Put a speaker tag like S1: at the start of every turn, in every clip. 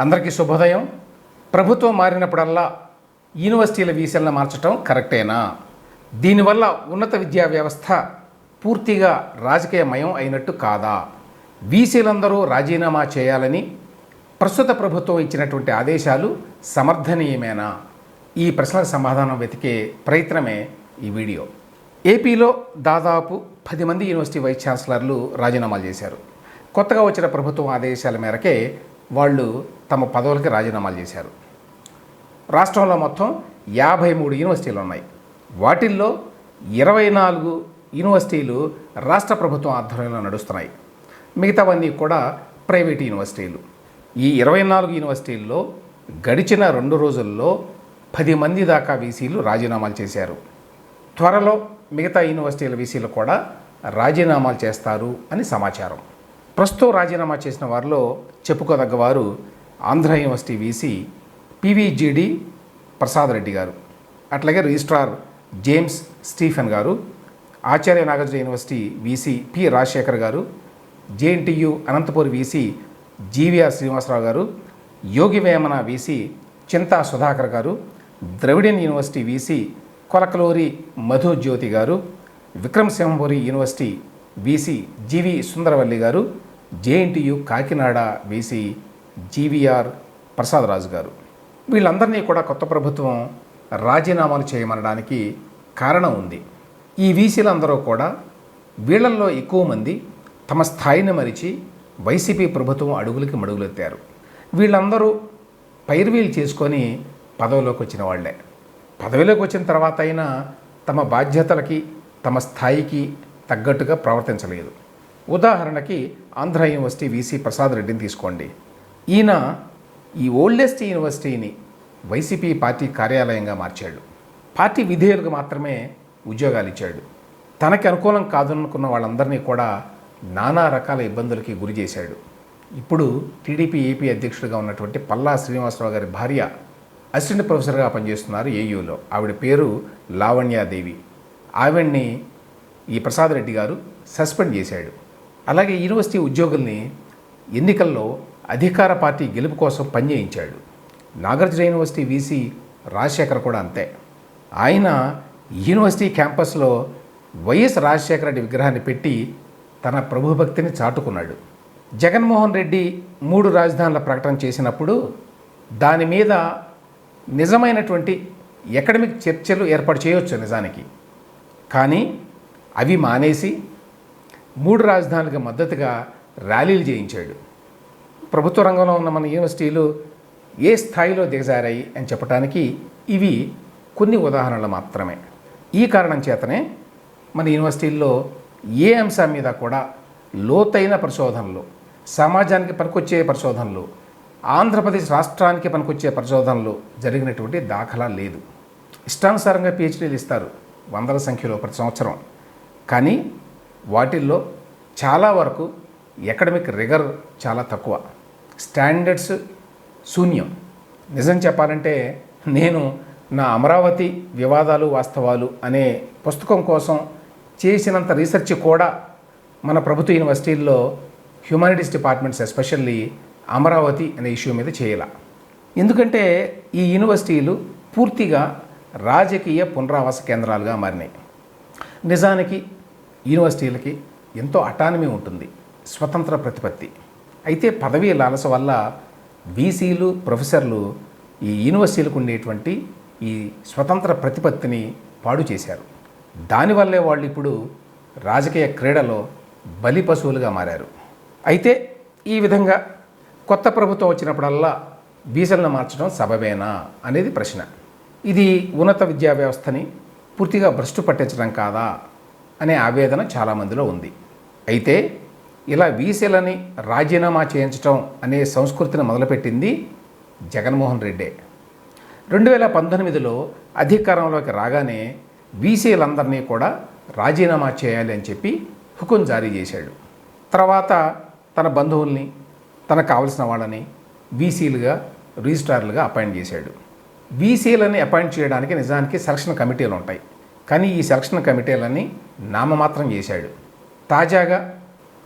S1: అందరికీ శుభోదయం. ప్రభుత్వం మారినప్పుడల్లా యూనివర్సిటీల వీసీలను మార్చడం కరెక్టేనా? దీనివల్ల ఉన్నత విద్యా వ్యవస్థ పూర్తిగా రాజకీయమయం అయినట్టు కాదా? వీసీలందరూ రాజీనామా చేయాలని ప్రస్తుత ప్రభుత్వం ఇచ్చినటువంటి ఆదేశాలు సమర్థనీయమేనా? ఈ ప్రశ్నలకు సమాధానం వెతికే ప్రయత్నమే ఈ వీడియో. ఏపీలో దాదాపు పది మంది యూనివర్సిటీ వైస్ ఛాన్సలర్లు రాజీనామాలు చేశారు. కొత్తగా వచ్చిన ప్రభుత్వం ఆదేశాల మేరకే వాళ్ళు తమ పదవులకి రాజీనామాలు చేశారు. రాష్ట్రంలో మొత్తం యాభై మూడు యూనివర్సిటీలు ఉన్నాయి. వాటిల్లో ఇరవై నాలుగు యూనివర్సిటీలు రాష్ట్ర ప్రభుత్వం ఆధ్వర్యంలో నడుస్తున్నాయి. మిగతావన్నీ కూడా ప్రైవేట్ యూనివర్సిటీలు. ఈ ఇరవై నాలుగు యూనివర్సిటీల్లో గడిచిన రెండు రోజుల్లో పది మంది దాకా వీసీలు రాజీనామాలు చేశారు. త్వరలో మిగతా యూనివర్సిటీల వీసీలు కూడా రాజీనామాలు చేస్తారు అని సమాచారం. ప్రస్తుతం రాజీనామా చేసిన వారిలో చెప్పుకోదగ్గవారు Andhra university VC PVGD Prasad Reddy garu. అట్లాగే registrar James Stephen garu Acharya Nagarjuna university VC P Rajasekhar garu JNTU Anantapur VC GVR Srinivasarao garu Yogi Vemana VC Chinta Sudhakar garu Dravidian university VC Kolakaluri Madhujyothi garu Vikram Simhapuri university VC GV Sundaravalli garu JNTU Kakinada VC GVR Prasadaraju garu. వీళ్ళందరినీ కూడా కొత్త ప్రభుత్వం రాజీనామాలు చేయమనడానికి కారణం ఉంది. ఈ వీసీలందరూ కూడా వీళ్ళల్లో ఎక్కువ మంది తమ స్థాయిని మరిచి వైసీపీ ప్రభుత్వం అడుగులకి మడుగులెత్తారు. వీళ్ళందరూ పైర్వీలు చేసుకొని పదవిలోకి వచ్చిన వాళ్ళే. పదవిలోకి వచ్చిన తర్వాత అయినా తమ బాధ్యతలకి తమ స్థాయికి తగ్గట్టుగా ప్రవర్తించలేదు. ఉదాహరణకి ఆంధ్ర యూనివర్సిటీ వీసీ ప్రసాద్ రెడ్డిని తీసుకోండి. ఈయన ఈ ఓల్డెస్ట్ యూనివర్సిటీని వైసీపీ పార్టీ కార్యాలయంగా మార్చాడు. పార్టీ విధేయులకు మాత్రమే ఉద్యోగాలు ఇచ్చాడు. తనకి అనుకూలం కాదనుకున్న వాళ్ళందరినీ కూడా నానా రకాల ఇబ్బందులకి గురి చేశాడు. ఇప్పుడు టీడీపీ ఏపీ అధ్యక్షుడిగా ఉన్నటువంటి పల్లా శ్రీనివాసరావు గారి భార్య అసిస్టెంట్ ప్రొఫెసర్గా పనిచేస్తున్నారు ఏయూలో ఆవిడ పేరు లావణ్యాదేవి. ఆవిడ్ని ఈ ప్రసాద్ రెడ్డి గారు సస్పెండ్ చేశాడు. అలాగే యూనివర్సిటీ ఉద్యోగుల్ని ఎన్నికల్లో అధికార పార్టీ గెలుపు కోసం పనిచేయించాడు నాగార్జున యూనివర్సిటీ వీసీ రాజశేఖర్ కూడా అంతే. ఆయన యూనివర్సిటీ క్యాంపస్లో వైఎస్ రాజశేఖర రెడ్డి విగ్రహాన్ని పెట్టి తన ప్రభుభక్తిని చాటుకున్నాడు. జగన్మోహన్ రెడ్డి మూడు రాజధానుల ప్రకటన చేసినప్పుడు దాని మీద నిజమైనటువంటి ఎకడమిక్ చర్చలు ఏర్పాటు చేయవచ్చు నిజానికి. కానీ అవి మానేసి మూడు రాజధానులకు మద్దతుగా ర్యాలీలు చేయించాడు. ప్రభుత్వ రంగంలో ఉన్న మన యూనివర్సిటీలు ఏ స్థాయిలో దిగజారాయి అని చెప్పడానికి ఇవి కొన్ని ఉదాహరణలు మాత్రమే. ఈ కారణం చేతనే మన యూనివర్సిటీల్లో ఏ అంశం మీద కూడా లోతైన పరిశోధనలు సమాజానికి పనికొచ్చే పరిశోధనలు ఆంధ్రప్రదేశ్ రాష్ట్రానికి పనికొచ్చే పరిశోధనలు జరిగినటువంటి దాఖలా లేదు. ఇష్టానుసారంగా పిహెచ్డీలు ఇస్తారు వందల సంఖ్యలో ప్రతి సంవత్సరం. కానీ వాటిల్లో చాలా వరకు ఎకడమిక్ రిగర్ చాలా తక్కువ. స్టాండర్డ్స్ శూన్యం. నిజం చెప్పాలంటే నేను నా అమరావతి వివాదాలు వాస్తవాలు అనే పుస్తకం కోసం చేసినంత రీసెర్చ్ కూడా మన ప్రభుత్వ యూనివర్సిటీల్లో హ్యుమానిటీస్ డిపార్ట్మెంట్స్ ఎస్పెషల్లీ అమరావతి అనే ఇష్యూ మీద చేయాల. ఎందుకంటే ఈ యూనివర్సిటీలు పూర్తిగా రాజకీయ పునరావాస కేంద్రాలుగా మారినాయి. నిజానికి యూనివర్సిటీలకి ఎంతో అటానమీ ఉంటుంది. స్వతంత్ర ప్రతిపత్తి. అయితే పదవీ లాలస వల్ల బీసీలు ప్రొఫెసర్లు ఈ యూనివర్సిటీలకు ఉండేటువంటి ఈ స్వతంత్ర ప్రతిపత్తిని పాడు చేశారు. దానివల్లే వాళ్ళు ఇప్పుడు రాజకీయ క్రీడలో బలి పశువులుగా మారారు. అయితే ఈ విధంగా కొత్త ప్రభుత్వం వచ్చినప్పుడల్లా బీసీలను మార్చడం సబబేనా అనేది ప్రశ్న. ఇది ఉన్నత విద్యా వ్యవస్థని పూర్తిగా భ్రష్టు పట్టించడం కాదా అనే ఆవేదన చాలామందిలో ఉంది. అయితే ఇలా వీసీలని రాజీనామా చేయించడం అనే సంస్కృతిని మొదలుపెట్టింది జగన్మోహన్ రెడ్డే. రెండు వేల పంతొమ్మిదిలో అధికారంలోకి రాగానే వీసీలందరినీ కూడా రాజీనామా చేయాలి అని చెప్పి హుకుం జారీ చేశాడు. తర్వాత తన బంధువుల్ని తనకు కావలసిన వాళ్ళని వీసీలుగా రిజిస్ట్రార్లుగా అపాయింట్ చేశాడు. వీసీలని అపాయింట్ చేయడానికి నిజానికి సెలక్షన్ కమిటీలు ఉంటాయి. కానీ ఈ సెలక్షన్ కమిటీలని నామమాత్రం చేశాడు. తాజాగా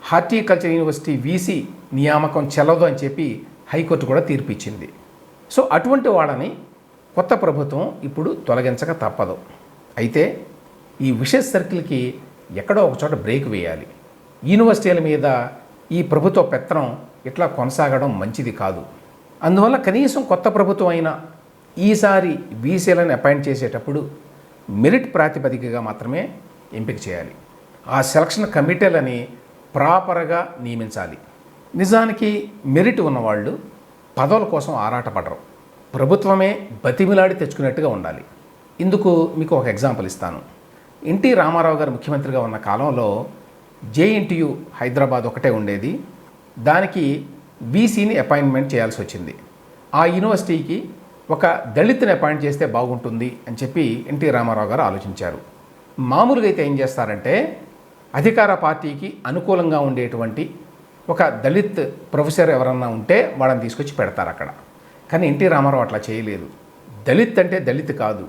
S1: హార్టికల్చర్ యూనివర్సిటీ వీసీ నియామకం చెల్లదు అని చెప్పి హైకోర్టు కూడా తీర్పు ఇచ్చింది సో అటువంటి వాళ్ళని కొత్త ప్రభుత్వం ఇప్పుడు తొలగించక తప్పదు. అయితే ఈ విషెస్ సర్కిల్కి ఎక్కడో ఒక చోట బ్రేక్ వేయాలి. యూనివర్సిటీల మీద ఈ ప్రభుత్వ పెత్తనం ఇట్లా కొనసాగడం మంచిది కాదు. అందువల్ల కనీసం కొత్త ప్రభుత్వం అయినా ఈసారి బీసీలను అపాయింట్ చేసేటప్పుడు మెరిట్ ప్రాతిపదికగా మాత్రమే ఎంపిక చేయాలి. ఆ సెలక్షన్ కమిటీలని ప్రాపర్గా నియమించాలి. నిజానికి మెరిట్ ఉన్నవాళ్ళు పదవుల కోసం ఆరాటపడరు. ప్రభుత్వమే బతిమిలాడి తెచ్చుకున్నట్టుగా ఉండాలి. ఇందుకు మీకు ఒక ఎగ్జాంపుల్ ఇస్తాను. ఎన్టీ రామారావు గారు ముఖ్యమంత్రిగా ఉన్న కాలంలో జేఎన్టీయు హైదరాబాద్ ఒకటే ఉండేది. దానికి బీసీని అపాయింట్మెంట్ చేయాల్సి వచ్చింది. ఆ యూనివర్సిటీకి ఒక దళితుని అపాయింట్ చేస్తే బాగుంటుంది అని చెప్పి ఎన్టీ రామారావు గారు ఆలోచించారు. మామూలుగా అయితే ఏం చేస్తారంటే అధికార పార్టీకి అనుకూలంగా ఉండేటువంటి ఒక దళిత్ ప్రొఫెసర్ ఎవరన్నా ఉంటే వాళ్ళని తీసుకొచ్చి పెడతారు అక్కడ. కానీ ఎన్టీ రామారావు అట్లా చేయలేదు. దళిత్ అంటే దళిత్ కాదు.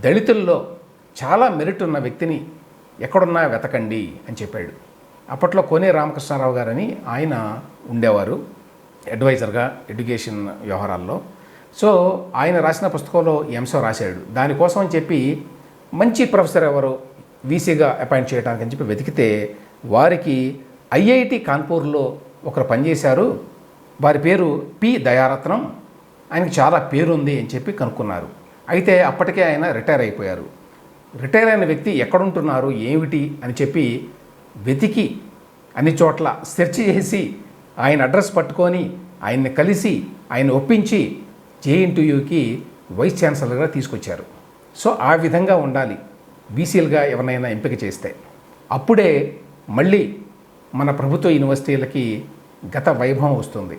S1: దళితుల్లో చాలా మెరిట్ ఉన్న వ్యక్తిని ఎక్కడున్నా వెతకండి అని చెప్పాడు. అప్పట్లో కోనే రామకృష్ణారావు గారని ఆయన ఉండేవారు అడ్వైజర్గా ఎడ్యుకేషన్ వ్యవహారాల్లో. సో ఆయన రాసిన పుస్తకంలో ఈ అంశం రాశాడు. దానికోసం అని చెప్పి మంచి ప్రొఫెసర్ ఎవరు? వీసీగా అపాయింట్ చేయడానికి అని చెప్పి వెతికితే వారికి ఐఐటి కాన్పూర్లో ఒకరు పనిచేశారు. వారి పేరు పి దయారత్నం. ఆయనకి చాలా పేరుంది అని చెప్పి కనుక్కున్నారు. అయితే అప్పటికే ఆయన రిటైర్ అయిపోయారు. రిటైర్ అయిన వ్యక్తి ఎక్కడుంటున్నారు ఏమిటి అని చెప్పి వెతికి అన్ని చోట్ల సెర్చ్ చేసి ఆయన అడ్రస్ పట్టుకొని ఆయన్ని కలిసి ఆయన ఒప్పించి జేఎన్టీయూకి వైస్ ఛాన్సలర్గా తీసుకొచ్చారు. సో ఆ విధంగా ఉండాలి. బీసీలుగా ఎవరినైనా ఎంపిక చేస్తే అప్పుడే మళ్ళీ మన ప్రభుత్వ యూనివర్సిటీలకి గత వైభవం వస్తుంది.